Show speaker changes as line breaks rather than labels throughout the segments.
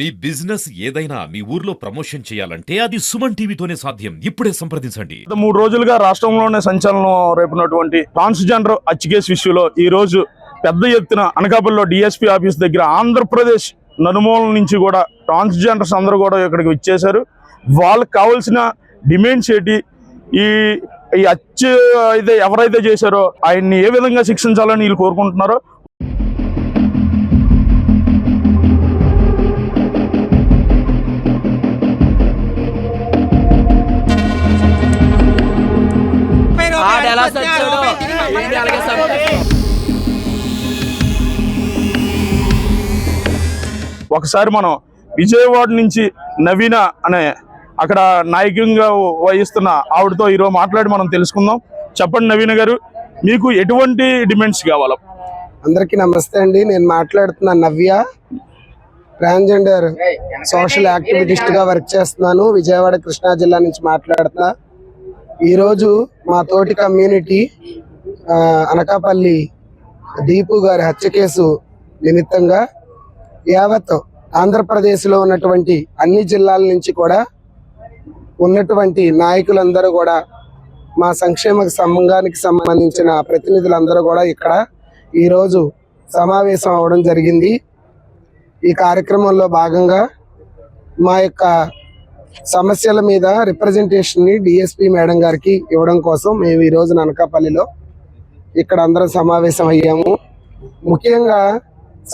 మీ business ఏదైనా మీ ఊర్లో promotion చేయాలంటే అది సుమన్ టీవీతోనే సాధ్యం. ఇప్పుడే సంప్రదించండి.
మూడు రోజులుగా రాష్ట్రంలోనే సంచలనం రేపునటువంటి ట్రాన్స్జెండర్ హత్యకేసు విషయంలో ఈ రోజు పెద్ద ఎత్తున అనకాపల్లిలో డిఎస్పీ ఆఫీస్ దగ్గర ఆంధ్రప్రదేశ్ నలుమూల నుంచి కూడా ట్రాన్స్జెండర్స్ అందరూ కూడా ఇక్కడికి వచ్చేశారు. వాళ్ళకి కావాల్సిన డిమాండ్స్ ఏంటి? ఈ ఈ హత్య అయితే ఎవరైతే చేశారో ఆయన్ని ఏ విధంగా శిక్షించాలని వీళ్ళు కోరుకుంటున్నారో ఒకసారి మనం విజయవాడ నుంచి నవీన అనే అక్కడ నాయకంగా వహిస్తున్న ఆవిడతో ఈరోజు మాట్లాడి మనం తెలుసుకుందాం. చెప్పండి నవీన గారు మీకు ఎటువంటి డిమాండ్స్ కావాలా?
అందరికీ నమస్తే అండి. నేను మాట్లాడుతున్నా నవ్య ట్రాన్స్జెండర్ సోషల్ యాక్టివిటిస్ట్గా వర్క్ చేస్తున్నాను. విజయవాడ కృష్ణా జిల్లా నుంచి మాట్లాడుతున్నా. ఈరోజు మా తోటి కమ్యూనిటీ అనకాపల్లి దీపు గారి హత్య కేసు నిమిత్తంగా యావత్ ఆంధ్రప్రదేశ్లో ఉన్నటువంటి అన్ని జిల్లాల నుంచి కూడా ఉన్నటువంటి నాయకులందరూ కూడా మా సంక్షేమ సంఘానికి సంబంధించిన ప్రతినిధులందరూ కూడా ఇక్కడ ఈరోజు సమావేశం అవడం జరిగింది. ఈ కార్యక్రమంలో భాగంగా మా యొక్క సమస్యల మీద రిప్రజెంటేషన్ని డిఎస్పి మేడం గారికి ఇవ్వడం కోసం మేము ఈ రోజు అనకాపల్లిలో ఇక్కడ అందరం సమావేశం అయ్యాము. ముఖ్యంగా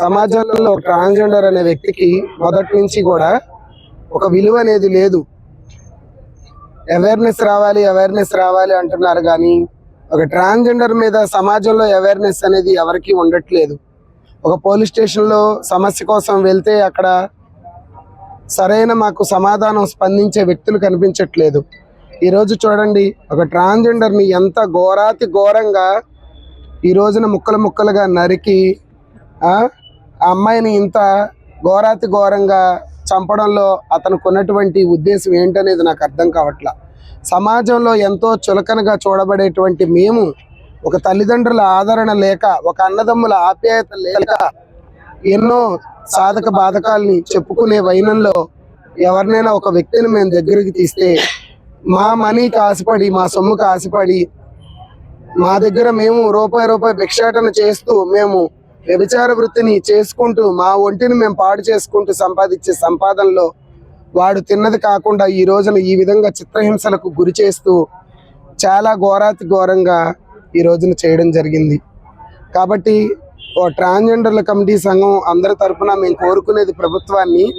సమాజంలో ట్రాన్స్జెండర్ అనే వ్యక్తికి మొదటి నుంచి కూడా ఒక విలువ అనేది లేదు. అవేర్నెస్ రావాలి అవేర్నెస్ రావాలి అంటున్నారు కానీ ఒక ట్రాన్స్జెండర్ మీద సమాజంలో అవేర్నెస్ అనేది ఎవరికీ ఉండట్లేదు. ఒక పోలీస్ స్టేషన్లో సమస్య కోసం వెళ్తే అక్కడ సరైన మాకు సమాధానం స్పందించే వ్యక్తులు కనిపించట్లేదు. ఈరోజు చూడండి ఒక ట్రాన్స్జెండర్ని ఎంత ఘోరాతి ఘోరంగా ఈ రోజున ముక్కలు ముక్కలుగా నరికి ఆ అమ్మాయిని ఇంత ఘోరాతి ఘోరంగా చంపడంలో అతనికి ఉన్నటువంటి ఉద్దేశం ఏంటనేది నాకు అర్థం కావట్లా. సమాజంలో ఎంతో చులకనగా చూడబడేటువంటి మేము ఒక తల్లిదండ్రుల ఆదరణ లేక ఒక అన్నదమ్ముల ఆప్యాయత లేక ఎన్నో సాధక బాధకాల్ని చెప్పుకునే వైనంలో ఎవరినైనా ఒక వ్యక్తిని మేము దగ్గరికి తీస్తే మా మనీకి ఆశపడి మా సొమ్ముకి ఆశపడి మా దగ్గర మేము రూపాయి రూపాయి భిక్షాటన చేస్తూ మేము వ్యభిచార వృత్తిని చేసుకుంటూ మా ఒంటిని మేము పాడు చేసుకుంటూ సంపాదించే సంపాదనలో వాడు తిన్నది కాకుండా ఈ రోజున ఈ విధంగా చిత్రహింసలకు గురి చేస్తూ చాలా ఘోరాతి ఘోరంగా ఈ రోజున చేయడం జరిగింది. కాబట్టి ట్రాన్స్జెండర్ల కమిటీ సంఘం అందరి తరపున మేము కోరుకునేది ప్రభుత్వాన్ని.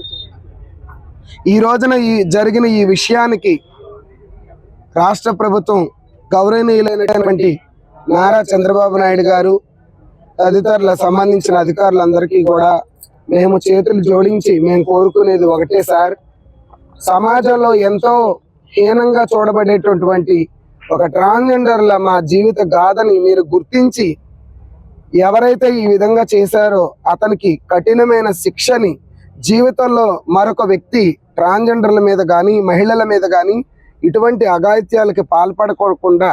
ఈ రోజున ఈ జరిగిన ఈ విషయానికి రాష్ట్ర ప్రభుత్వం గౌరవనీయులైనటువంటి నారా చంద్రబాబు నాయుడు గారు తదితరుల సంబంధించిన అధికారులందరికీ కూడా మేము చేతులు జోడించి మేము కోరుకునేది ఒకటే సార్. సమాజంలో ఎంతో హీనంగా చూడబడేటటువంటి ఒక ట్రాన్స్జెండర్ల మా జీవిత గాథని మీరు గుర్తించి ఎవరైతే ఈ విధంగా చేశారో అతనికి కఠినమైన శిక్షని జీవితంలో మరొక వ్యక్తి ట్రాన్స్జెండర్ల మీద కానీ మహిళల మీద కానీ ఇటువంటి అఘాయిత్యాలకి పాల్పడకోకుండా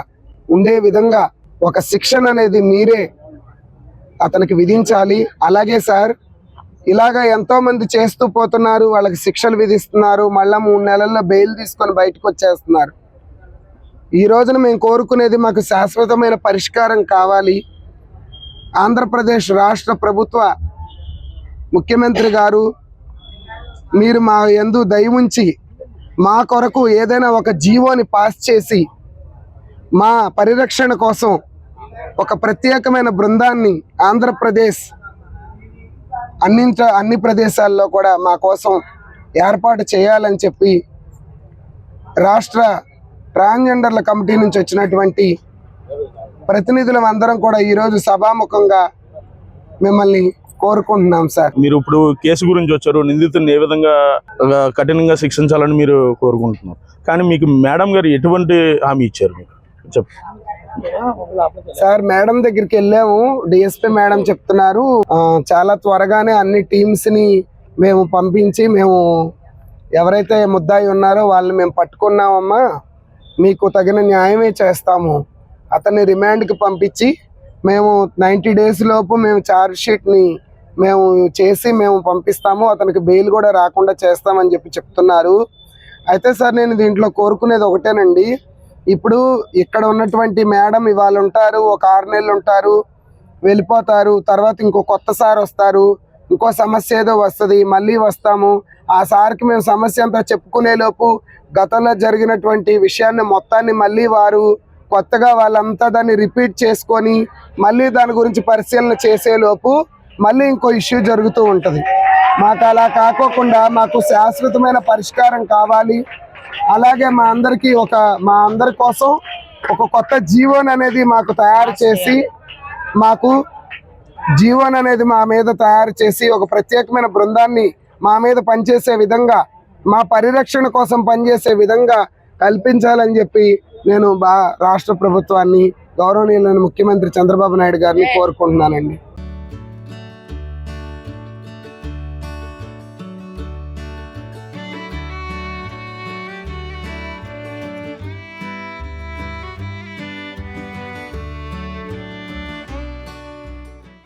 ఉండే విధంగా ఒక శిక్షణ అనేది మీరే అతనికి విధించాలి. అలాగే సార్ ఇలాగా ఎంతోమంది చేస్తూ పోతున్నారు వాళ్ళకి శిక్షలు విధిస్తున్నారు మళ్ళా మూడు నెలల్లో బెయిల్ తీసుకొని బయటకు వచ్చేస్తున్నారు. ఈ రోజున మేము కోరుకునేది మాకు శాశ్వతమైన పరిష్కారం కావాలి. ఆంధ్రప్రదేశ్ రాష్ట్ర ప్రభుత్వ ముఖ్యమంత్రి గారు మీరు మా ఎందు దయవుంచి మా కొరకు ఏదైనా ఒక జీవోని పాస్ చేసి మా పరిరక్షణ కోసం ఒక ప్రత్యేకమైన బృందాన్ని ఆంధ్రప్రదేశ్ అన్ని అన్ని ప్రదేశాల్లో కూడా మా కోసం ఏర్పాటు చేయాలని చెప్పి రాష్ట్ర ట్రాన్స్జెండర్ల కమిటీ నుంచి వచ్చినటువంటి ప్రతినిధులం అందరం కూడా ఈరోజు సభాముఖంగా మిమ్మల్ని కోరుకుంటున్నాం సార్.
మీరు ఇప్పుడు కేసు గురించి వచ్చారు నిందితుడిని ఏ విధంగా కఠినంగా శిక్షించాలని మీరు కోరుకుంటున్నారు? కానీ మీకు మేడం గారు ఎటువంటి హామీ ఇచ్చారు మీకు? చెప్పు.
సార్ మేడం దగ్గరికి వెళ్ళాము. డిఎస్పీ మేడం చెప్తున్నారు చాలా త్వరగానే అన్ని టీమ్స్ని మేము పంపించి మేము ఎవరైతే ముద్దాయి ఉన్నారో వాళ్ళని మేము పట్టుకున్నామమ్మా. మీకు తగిన న్యాయమే చేస్తాము. అతన్ని రిమాండ్కి పంపించి మేము నైంటీ డేస్ లోపు మేము ఛార్జ్ షీట్ని మేము చేసి మేము పంపిస్తాము. అతనికి బెయిల్ కూడా రాకుండా చేస్తామని చెప్పి చెప్తున్నారు. అయితే సార్ నేను దీంట్లో కోరుకునేది ఒకటేనండి. ఇప్పుడు ఇక్కడ ఉన్నటువంటి మేడం ఇవాళ ఉంటారు ఒక ఆరు నెలలు ఉంటారు వెళ్ళిపోతారు తర్వాత ఇంకో కొత్త సార్ వస్తారు ఇంకో సమస్య ఏదో వస్తుంది మళ్ళీ వస్తాము. ఆ సార్కి మేము సమస్య అంతా చెప్పుకునేలోపు గతంలో జరిగినటువంటి విషయాన్ని మొత్తాన్ని మళ్ళీ వారు కొత్తగా వాళ్ళంతా దాన్ని రిపీట్ చేసుకొని మళ్ళీ దాని గురించి పరిశీలన చేసేలోపు మళ్ళీ ఇంకో ఇష్యూ జరుగుతూ ఉంటుంది. మాకు అలా కాకోకుండా మాకు శాశ్వతమైన పరిష్కారం కావాలి. అలాగే మా అందరికీ ఒక మా అందరి కోసం ఒక కొత్త జీవన్ అనేది మాకు తయారు చేసి మాకు జీవన్ అనేది మా మీద తయారు చేసి ఒక ప్రత్యేకమైన బృందాన్ని మా మీద పనిచేసే విధంగా మా పరిరక్షణ కోసం పనిచేసే విధంగా కల్పించాలని చెప్పి నేను బా రాష్ట్ర ప్రభుత్వాన్ని గౌరవనీయులైన ముఖ్యమంత్రి చంద్రబాబు నాయుడు గారిని కోరుకుంటున్నానండి.